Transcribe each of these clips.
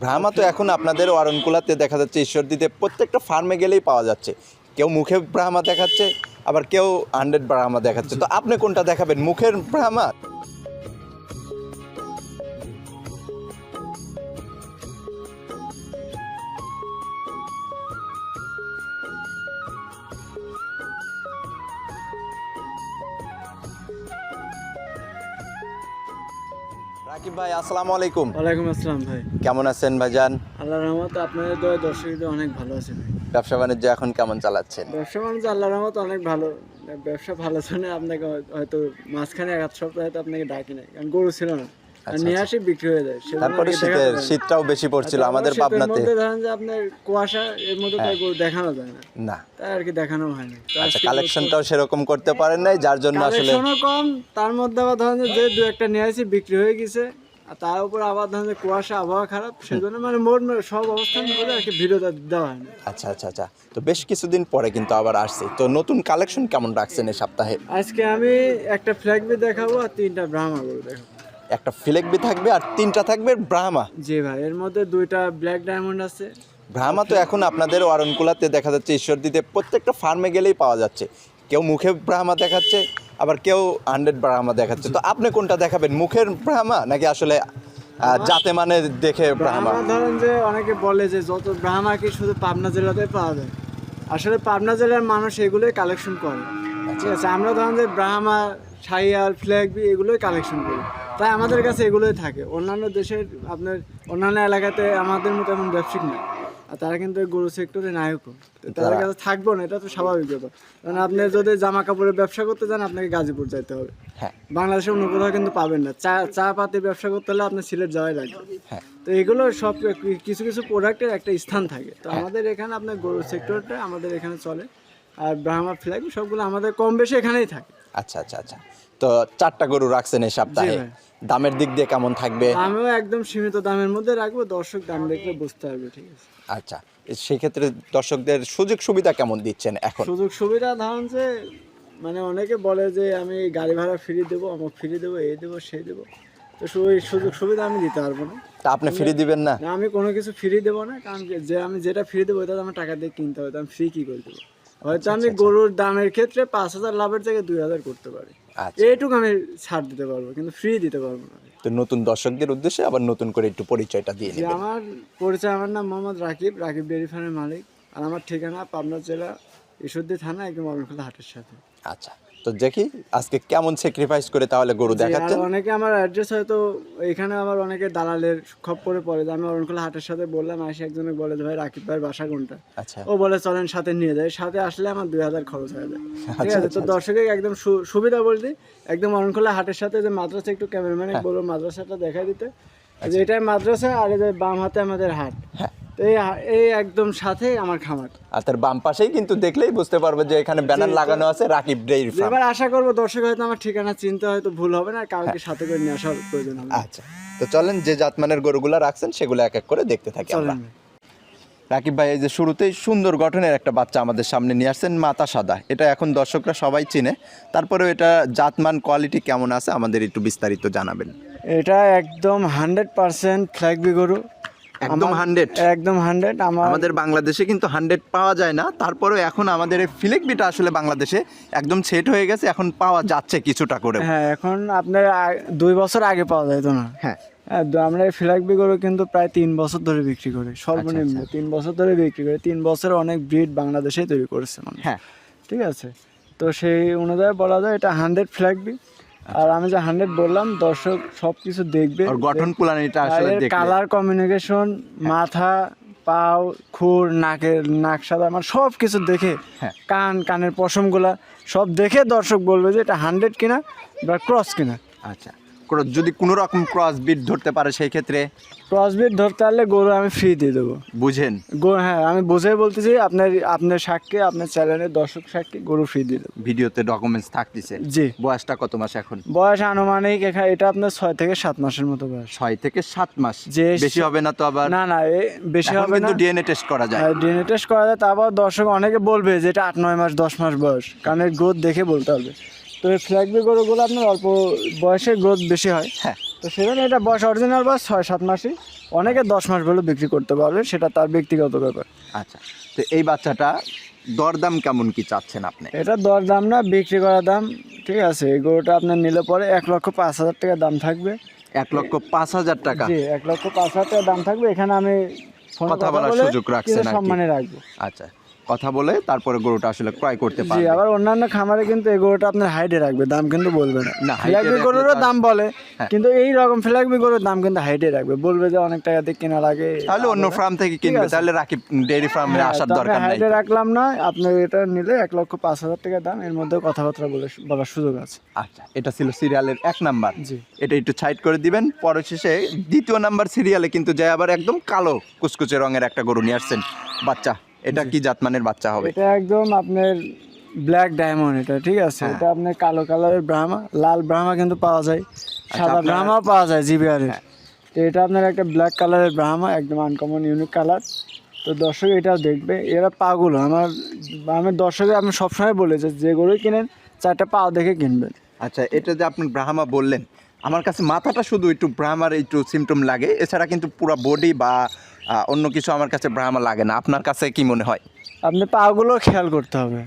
ব্রাহ্মা তো এখন আপনাদের অরণকুলাতে দেখা যাচ্ছে ঈশ্বর দিতে প্রত্যেকটা ফার্মে গেলেই পাওয়া যাচ্ছে। কেউ মুখে ভ্রামা দেখাচ্ছে, আবার কেউ হান্ড্রেড ভ্রামা দেখাচ্ছে। তো আপনি কোনটা দেখাবেন, মুখের ব্রাহ্মা রাকিব ভাই আসসালামু আলাইকুম। ওয়ালাইকুম আসসালাম ভাই। কেমন আছেন ভাইজান? আল্লাহর রহমতে আপনাদের দয় দর্শকদের অনেক ভালো আছে ভাই। ব্যবসা বাণিজ্য এখন কেমন চালাচ্ছেন? ব্যবসা বাণিজ্য আল্লাহর রহমত অনেক ভালো। ব্যবসা ভালো শুনে আপনাকে হয়তো মাঝখানে এক সপ্তাহ হয়তো আপনাকে ডাকি নাই কারণ গরু ছিল না। নিয়ে আসি বিক্রি হয়ে যায়। তারপরে শীতের শীতটাও বেশি পড়ছিল আমাদের পাবনাতে। ধরেন যে আপনার কুয়াশা এর মধ্যে তো গরু দেখানো যায় না। না। তাই আর কি দেখানো হয়নি। তো আচ্ছা কালেকশনটাও সেরকম করতে পারেন নাই যার জন্য আসলে কালেকশনও কম তার মধ্যে আবার ধরেন যে যে দু একটা নিয়ে আসি বিক্রি হয়ে গেছে। আর তার উপর আবার ধরেন কুয়াশা আবহাওয়া খারাপ সেজন্য মানে মোট সব অবস্থান করে আর কি ভিডিওটা দেওয়া হয় না। আচ্ছা আচ্ছা আচ্ছা। তো বেশ কিছুদিন পরে কিন্তু আবার আসছে। তো নতুন কালেকশন কেমন রাখছেন এই সপ্তাহে? আজকে আমি একটা ফ্ল্যাগ বি দেখাবো আর তিনটা ব্রাহ্মা গরু দেখাবো। একটা ফিলেকবি থাকবে আর তিনটা থাকবে ব্রাহ্মা জি ভাই এর মধ্যে দুইটা ব্ল্যাক ডায়মন্ড আছে। ব্রাহ্মা তো এখন আপনাদের অরণকুলাতে দেখা যাচ্ছে ঈশ্বরদীতে প্রত্যেকটা ফার্মে গেলেই পাওয়া যাচ্ছে। কেউ মুখে ব্রাহ্মা দেখাচ্ছে আবার কেউ হান্ড্রেড ব্রাহ্মা দেখাচ্ছে। তো আপনি কোনটা দেখাবেন? মুখের ব্রাহ্মা নাকি আসলে জাতে মানে দেখে ব্রাহ্মা ধরেন যে অনেকে বলে যে যত ব্রাহ্মা কি শুধু পাবনা জেলাতে পাওয়া যায়। আসলে পাবনা জেলার মানুষ এগুলোই কালেকশন করে। ঠিক আছে আমরা ধরেন যে ব্রাহ্মা সাইয়াল ফ্ল্যাগ বি এগুলোই কালেকশন করি। তাই আমাদের কাছে এগুলোই থাকে। অন্যান্য দেশের আপনার অন্যান্য এলাকাতে আমাদের মতো এমন ব্যবসায়িক নেই। আর তারা কিন্তু গরু সেক্টরে নায়কও। তাদের কাছে থাকব না এটা তো স্বাভাবিক ব্যাপার। কারণ আপনি যদি জামা কাপড়ের ব্যবসা করতে চান আপনাকে গাজীপুর যাইতে হবে। হ্যাঁ। বাংলাদেশে অন্য কোথাও কিন্তু পাবেন না। চা চা পাতি ব্যবসা করতে হলে আপনার সিলেট যাওয়াই লাগবে হ্যাঁ। তো এগুলো সব কিছু কিছু প্রোডাক্টের একটা স্থান থাকে। তো আমাদের এখানে আপনার গরু সেক্টরটা আমাদের এখানে চলে। আর ব্রাহ্মা ফ্ল্যাগ সবগুলো আমাদের কম বেশি এখানেই থাকে। আচ্ছা আচ্ছা আচ্ছা। তো চারটা গরু রাখছেন এই সপ্তাহে। দামের দিক দিয়ে কেমন থাকবে? আমিও একদম সীমিত দামের মধ্যে রাখব দর্শক দাম দেখলে বুঝতে পারবে ঠিক আছে। আচ্ছা সেক্ষেত্রে দর্শকদের সুযোগ সুবিধা কেমন দিচ্ছেন এখন? সুযোগ সুবিধা ধরুন যে মানে অনেকে বলে যে আমি গাড়ি ভাড়া ফ্রি দেবো আমার ফ্রি দেবো এই দেবো সেই দেবো। তো সুযোগ সুবিধা আমি দিতে পারব না। তা আপনি ফ্রি দিবেন না? আমি কোনো কিছু ফ্রি দেবো না কারণ যে আমি যেটা ফ্রি দেবো ওটা আমার টাকা দিয়ে কিনতে হবে তো আমি ফ্রি কি করে দেবো? হয়তো আমি গরুর দামের ক্ষেত্রে পাঁচ হাজার লাভের জায়গায় দুই হাজার করতে পারি। আচ্ছা এইটুকু আমি ছাড় দিতে পারব কিন্তু ফ্রি দিতে পারব না। তো নতুন দর্শকদের উদ্দেশ্যে আবার নতুন করে একটু পরিচয়টা দিয়ে যে নেবেন। আমার পরিচয় আমার নাম মোহাম্মদ রাকিব রাকিব ডেয়ারি ফার্মের মালিক। আর আমার ঠিকানা পাবনা জেলা ঈশ্বরদী থানা একদম অরণখোলা হাটের সাথে। আচ্ছা। তো দেখি আজকে কেমন স্যাক্রিফাইস করে তাহলে গরু দেখাচ্ছেন? অনেকে আমার অ্যাড্রেস হয়তো এখানে আবার অনেকে দালালের খপ্পরে পড়ে আমি অরণখোলা হাটের সাথে বললাম আসে একজনে বলে ভাই রাকিব ভাই বাসা কোনটা? আচ্ছা। ও বলে চলেন সাথে নিয়ে যায় সাথে আসলে আমার দুই হাজার খরচ হয়ে যায়। আচ্ছা, ঠিক আছে? তো দর্শকের একদম সুবিধা বলতে একদম অরণখোলা হাটের সাথে যে মাদ্রাসা একটু ক্যামেরাম্যানে। বলব মাদ্রাসাটা দেখাই দিতে। যে এটাই মাদ্রাসা আর এই যে বাম হাতে আমাদের হাট। হ্যাঁ। তো এই একদম সাথে আমার খামার। আর তার বাম পাশেই কিন্তু দেখলেই বুঝতে পারবে যে এখানে ব্যানার লাগানো আছে রাকিব ডেইরি ফার্ম। এবার আশা করব দর্শক হয়তো আমার ঠিকানা চিনতে হয়তো ভুল হবে না কাউকে সাথে করে নিয়ে আসার প্রয়োজন হবে আচ্ছা তো চলেন যে জাতমানের গরুগুলা রাখছেন সেগুলো এক এক করে দেখতে থাকি আমরা। রাকিব ভাই এই যে শুরুতেই সুন্দর গঠনের একটা বাচ্চা আমাদের সামনে নিয়ে আসছেন মাথা সাদা। এটা এখন দর্শকরা সবাই চিনে। তারপরেও এটা জাতমান কোয়ালিটি কেমন আছে আমাদের একটু বিস্তারিত জানাবেন। এটা একদম হান্ড্রেড পার্সেন্ট ফ্ল্যাগবি গরু। একদম হান্ড্রেড একদম হান্ড্রেড আমার আমাদের বাংলাদেশে কিন্তু হান্ড্রেড পাওয়া যায় না। তারপরেও এখন আমাদের এই ফিলেকবিটা আসলে বাংলাদেশে একদম সেট হয়ে গেছে এখন পাওয়া যাচ্ছে কিছুটা করে হ্যাঁ এখন আপনার দুই বছর আগে পাওয়া যেত না? হ্যাঁ। হ্যাঁ আমরা এই ফ্ল্যাগবি গরু কিন্তু প্রায় তিন বছর ধরে বিক্রি করি সর্বনিম্ন তিন বছর ধরে বিক্রি করি তিন বছর অনেক ব্রিড বাংলাদেশেই তৈরি করেছে মানুষ। হ্যাঁ। ঠিক আছে? তো সেই অনুযায়ী বলা যায় এটা হান্ড্রেড ফ্ল্যাগবি আর আমি যে হান্ড্রেড বললাম দর্শক সব কিছু দেখবে গঠন প্লানিটা আসলে কালার কমিউনিকেশন মাথা পাও খুর নাকের নাক সাদা আমার সব কিছু দেখে হ্যাঁ। কান কানের পশমগুলা সব দেখে দর্শক বলবে যে এটা হান্ড্রেড কিনা বা ক্রস কিনা। আচ্ছা। যদি কোনো রকম ক্রস বিট ধরতে পারে সেই ক্ষেত্রে? ক্রস বিট ধরতে পারলে গরু আমি ফ্রি দিয়ে দেবো। বুঝেন। হ্যাঁ আমি বুঝে বলতেছি আপনার আপনার সাক্ষী আপনার চ্যানেলের দর্শক সাক্ষী গরু ফ্রি দিয়ে দেবো। ভিডিওতে ডকুমেন্টস থাকতেছে। জি। বয়সটা কত মাস এখন? বয়স আনুমানিক এখানে এটা আপনার ছয় থেকে সাত মাসের মতো বয়স। ছয় থেকে সাত মাস। যে- বেশি হবে না তো আবার? না না বেশি হবে কিন্তু ডিএনএ টেস্ট করা যায়। ডিএনএ টেস্ট করা যায় তারপর দর্শক অনেকে বলবে যে এটা আট নয় মাস দশ মাস বয়স। কারণ গ্রোথ দেখে বলতে হবে। তো এই ফ্ল্যাগবি গরুগুলো আপনার অল্প বয়সে গ্রোথ বেশি হয়। হ্যাঁ। তো সেজন্য এটা বয়স অরিজিনাল বয়স ছয় সাত মাসই। অনেকে দশ মাস বলে বিক্রি করতে পারবে সেটা তার ব্যক্তিগত ব্যাপার। আচ্ছা তো এই বাচ্চাটা দরদাম কেমন কি চাচ্ছেন আপনি? এটা দর দাম না বিক্রি করার দাম ঠিক আছে এই গরুটা আপনার নিলে পরে এক লক্ষ পাঁচ হাজার টাকা দাম থাকবে। এক লক্ষ পাঁচ হাজার টাকা। জি এক লক্ষ পাঁচ হাজার টাকা দাম থাকবে। এখানে আমি কথা বলার সুযোগ রাখছেন। সম্মানে রাখব। আচ্ছা কথা বলে তারপরে গরুটা আসলে ক্রয় করতে পারবে। আবার অন্যান্য খামারে কিন্তু এই গরুটা আপনার হাইটে রাখবে দাম কিন্তু বলবে না। না, ফ্ল্যাগবি গরুরও দাম বলে হ্যাঁ। কিন্তু এই রকম ফ্ল্যাগবি গরুর দাম কিন্তু হাইটে রাখবে। বলবে যে অনেক টাকা দিয়ে কেনা লাগে তাহলে অন্য ফার্ম থেকে কিনবে তাহলে রাকিব ডেয়ারি ফার্মে হ্যাঁ, আসার দরকার নাই হাইটে রাখলাম না আপনার এটা নিলে এক লক্ষ পাঁচ হাজার টাকা দাম এর মধ্যে কথাবার্তা বলে বলার সুযোগ আছে। আচ্ছা এটা ছিল সিরিয়ালের এক নাম্বার জি। এটা একটু সাইড করে দিবেন পরে শেষে দ্বিতীয় নাম্বার সিরিয়ালে কিন্তু যে আবার একদম কালো কুচকুচে রঙের একটা গরু নিয়ে আসছেন বাচ্চা। এটা কি জাতমানের বাচ্চা হবে? এটা একদম আপনার ব্ল্যাক ডায়মন্ড এটা ঠিক আছে? হ্যাঁ। এটা আপনার কালো কালারের ব্রাহ্মা লাল ব্রাহ্মা কিন্তু পাওয়া যায়। সাদা আপনার- ব্রাহ্মাও পাওয়া যায় জিবিআরের হ্যাঁ। তো এটা আপনার একটা ব্ল্যাক কালারের ব্রাহ্মা একদম আনকমন ইউনিক কালার তো দর্শক এটাও দেখবে এরা পাগুলো। আমার আমি দর্শকে আমি সবসময় বলে যে যে গরুই কিনেন চারটা পাও দেখে কিনবেন। আচ্ছা এটা যে আপনি ব্রাহ্মা বললেন আমার কাছে মাথাটা শুধু একটু ব্রাহ্মার একটু সিমটম লাগে। এছাড়া কিন্তু পুরো বডি বা অন্য কিছু আমার কাছে ব্রাহ্মা লাগে না। আপনার কাছে কি মনে হয়? আপনি পা গুলো খেয়াল করতে হবে।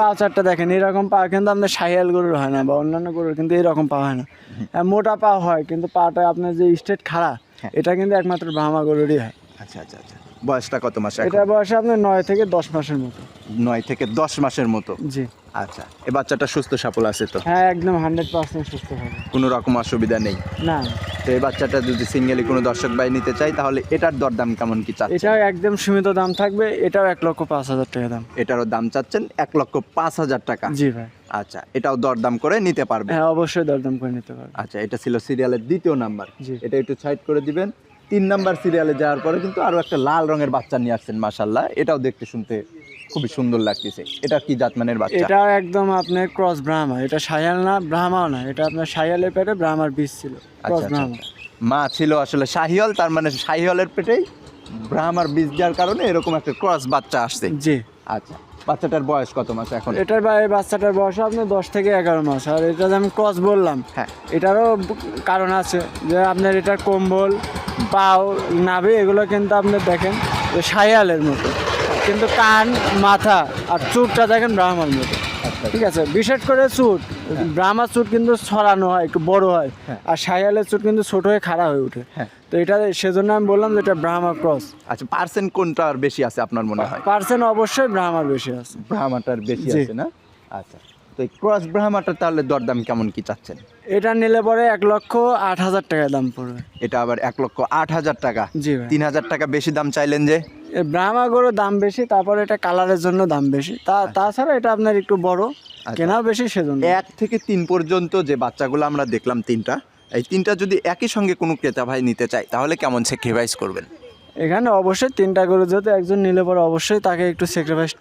পা চারটা দেখেন এরকম পা কিন্তু আপনার সাহিয়াল গরুর হয় না বা অন্যান্য গরুর কিন্তু এরকম পা হয় না। হ্যাঁ, মোটা পা হয় কিন্তু পাটা আপনার যে স্টেট খাড়া হ্যাঁ। এটা কিন্তু একমাত্র ব্রাহ্মা গরুরই হয়। আচ্ছা আচ্ছা আচ্ছা। বয়সটা কত মাস? এটা বয়সে আপনার নয় থেকে দশ মাসের মতো। নয় থেকে দশ মাসের মতো? জি। আচ্ছা এই বাচ্চাটা সুস্থ সাপল আছে তো? হ্যাঁ একদম হান্ড্রেড পার্সেন্ট সুস্থ হবে। কোনো রকম অসুবিধা নেই? না। তো এই বাচ্চাটা যদি সিঙ্গেলি কোনো দর্শক ভাই নিতে চাই তাহলে এটার দরদাম কেমন কি চাচ্ছেন? এটাও একদম সীমিত দাম থাকবে এটাও এক লক্ষ পাঁচ হাজার টাকা দাম। এটারও দাম চাচ্ছেন এক লক্ষ পাঁচ হাজার টাকা? জি ভাই। আচ্ছা এটাও দরদাম করে নিতে পারবে? হ্যাঁ অবশ্যই দরদাম করে নিতে পারবে। আচ্ছা এটা ছিল সিরিয়ালের দ্বিতীয় নাম্বার। জি। এটা একটু সাইড করে দিবেন। তিন নাম্বার সিরিয়ালে যাওয়ার পরে কিন্তু আরও একটা লাল রঙের বাচ্চা নিয়ে আসছেন মাশাল্লাহ এটাও দেখতে শুনতে খুবই সুন্দর লাগতেছে। এটা কি জাতমানের বাচ্চা? এটাও একদম আপনার ক্রস ব্রাহ্মা এটা সায়াল না ব্রাহ্মাও না। এটা আপনার সায়ালের পেটে ব্রাহ্মার বীজ ছিল। আচ্ছা ক্রস আচ্ছা, ব্রাহ্মা আচ্ছা। মা ছিল আসলে শাহিওল তার মানে শাহিওলের পেটেই ব্রাহ্মার বীজ দেওয়ার কারণে এরকম একটা ক্রস বাচ্চা আসছে। জি। আচ্ছা। বাচ্চাটার বয়স কত মাস এখন? এটার বাচ্চাটার বয়স আপনার দশ থেকে এগারো মাস। আর এটা যে আমি ক্রস বললাম হ্যাঁ। এটারও কারণ আছে যে আপনার এটার কম্বল পাও নাভি এগুলো কিন্তু আপনি দেখেন যে সায়ালের মতো। কিন্তু কান মাথা আর চুটটা দেখেন ব্রাহ্মার মতো। আচ্ছা। ঠিক আছে? বিশেষ করে চুট ব্রাহ্মার চুট কিন্তু ছড়ানো হয় একটু বড় হয়। হ্যাঁ। আর সায়ালের চুট কিন্তু ছোট হয়ে খাড়া হয়ে ওঠে। হ্যাঁ। তো এটা সেজন্য আমি বললাম যে এটা ব্রাহ্মা ক্রস আচ্ছা পার্সেন্ট কোনটা আর বেশি আছে আপনার মনে হয়? পার্সেন্ট অবশ্যই ব্রাহ্মার বেশি আছে। ব্রাহ্মাটার বেশি আছে না? আচ্ছা তো এই ক্রস ব্রাহ্মাটার তাহলে দরদাম কেমন কি চাচ্ছেন? এটা নিলে পরে এক লক্ষ আট হাজার টাকা দাম পড়বে। এটা আবার এক লক্ষ আট হাজার টাকা। জি তিন হাজার টাকা বেশি দাম চাইলেন যে? ব্রাহ্মা গরুর দাম বেশি তারপরে এটা কালারের জন্য দাম বেশি। তা তাছাড়া এটা আপনার একটু বড় কেনাও বেশি সেজন্য। এক থেকে তিন পর্যন্ত যে বাচ্চাগুলো আমরা দেখলাম তিনটা এই তিনটা যদি একই সঙ্গে কোনো ক্রেতা ভাই নিতে চায় তাহলে কেমন স্যাক্রিফাইস করবেন? এখানে অবশ্যই তিনটা গরু যেহেতু একজন নিলে পরে অবশ্যই তাকে একটু স্যাক্রিফাইস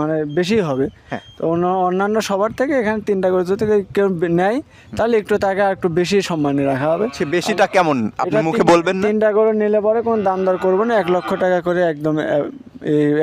মানে বেশি হবে। হ্যাঁ। তো অন্য অন্যান্য সবার থেকে এখানে তিনটা গরু যদি কেউ নেয় তাহলে একটু তাকে আর একটু বেশি সম্মানে রাখা হবে। সে বেশিটা কেমন? আপনি মুখে বলবেন তিনটা গরু নিলে পরে কোনো দাম দর করব না এক লক্ষ টাকা করে একদম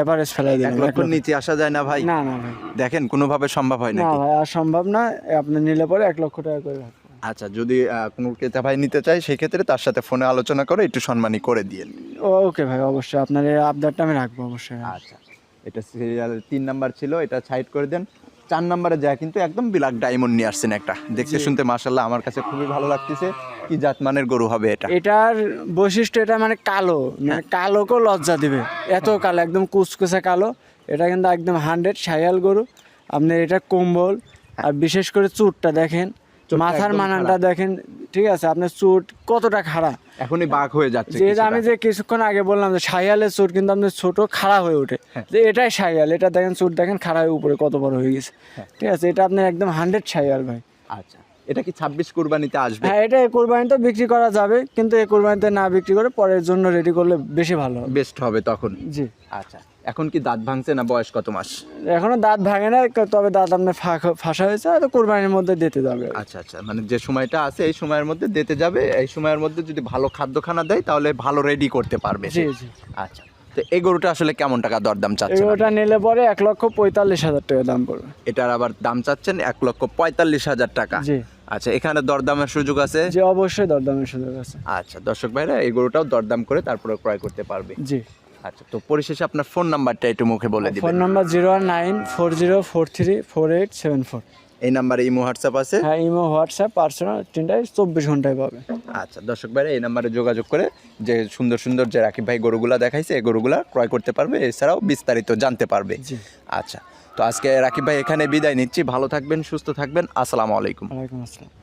এভারেজ ফেলাই এক দেবেন লক্ষ নিচে আসা যায় না ভাই? না না ভাই। দেখেন কোনোভাবে সম্ভব হয় না ভাই আর সম্ভব না আপনি নিলে পরে এক লক্ষ টাকা করে আচ্ছা যদি কোনো ক্রেতা ভাই নিতে চায় সেই ক্ষেত্রে তার সাথে ফোনে আলোচনা করে একটু সম্মানী করে দিয়েন ওকে ভাই অবশ্যই। আপনার এই আবদারটা আমি রাখব অবশ্যই আচ্ছা। এটা সিরিয়াল তিন নাম্বার ছিল এটা সাইড করে দেন। চার নাম্বারে যায় কিন্তু একদম বিলাক ডায়মন্ড নিয়ে আসছেন একটা। দেখতে শুনতে মাশাল্লাহ আমার কাছে খুবই ভালো লাগতেছে। কি জাতমানের গরু হবে এটা? এটার বৈশিষ্ট্য এটা মানে কালো। মানে কালোকেও লজ্জা দিবে। এত কালো একদম কুচকুচে কালো। এটা কিন্তু একদম হান্ড্রেড সায়াল গরু। আপনার এটা কম্বল। আর বিশেষ করে চুটটা দেখেন। মাথার মানানটা দেখেন ঠিক আছে আপনার চুট কতটা খাড়া এখনই বাঘ হয়ে যাচ্ছে যে আমি যে কিছুক্ষণ আগে বললাম যে শাহিয়ালের চুট কিন্তু আপনার ছোট খাড়া হয়ে ওঠে। হ্যাঁ। যে এটাই শাহিয়াল এটা দেখেন চুট দেখেন খাড়া হয়ে উপরে কত বড় হয়ে গেছে। হ্যাঁ। ঠিক আছে এটা আপনার একদম হান্ড্রেড শাহিয়াল ভাই। আচ্ছা। এটা কি ছাব্বিশ কুরবানিতে আসবে? হ্যাঁ এটা এই কোরবানিতে বিক্রি করা যাবে কিন্তু এই কোরবানিতে না বিক্রি করে পরের জন্য রেডি করলে বেশি ভালো বেস্ট হবে তখন? জি। আচ্ছা এখন কি দাঁত ভাঙছে না বয়স কত মাস? এখনও দাঁত ভাঙে না তবে দাঁত আপনার ফাঁক- ফাঁসা হয়েছে হয়তো কোরবানির মধ্যে দিতে যাবে। আচ্ছা আচ্ছা মানে যে সময়টা আছে এই সময়ের মধ্যে দিতে যাবে এই সময়ের মধ্যে যদি ভালো খাদ্য খানা দেয় তাহলে ভালো রেডি করতে পারবে জি জি। আচ্ছা তো এই গরুটা আসলে কেমন টাকা দরদাম চাচ্ছেন এগুলোটা নিলে পরে এক লক্ষ পঁয়তাল্লিশ হাজার টাকা দাম পড়বে। এটার আবার দাম চাচ্ছেন এক লক্ষ পঁয়তাল্লিশ হাজার টাকা। জি। আচ্ছা এখানে দরদামের সুযোগ আছে? যে অবশ্যই দরদামের সুযোগ আছে। আচ্ছা দর্শক ভাইরা এই গরুটাও দরদাম করে তারপরে ক্রয় করতে পারবে। জি। আচ্ছা তো পরিশেষে আপনার ফোন নাম্বারটা একটু মুখে বলে দিবেন। Phone number zero nine four zero four three four eight seven four. এই নাম্বারে ইমো হোয়াটসঅ্যাপ আছে? হ্যাঁ ইমো হোয়াটসঅ্যাপ পার্সোনাল তিনটায় চব্বিশ ঘন্টায় পাবে। আচ্ছা দর্শক ভাইরা এই নাম্বারে যোগাযোগ করে যে সুন্দর সুন্দর যে রাকিব ভাই গরুগুলা দেখাইছে এই গরুগুলা ক্রয় করতে পারবে। এছাড়াও বিস্তারিত জানতে পারবে। জি। আচ্ছা তো আজকে রাকিব ভাই এখানে বিদায় নিচ্ছি। ভালো থাকবেন, সুস্থ থাকবেন। আসসালামু আলাইকুম। আলাইকুম আসসালাম।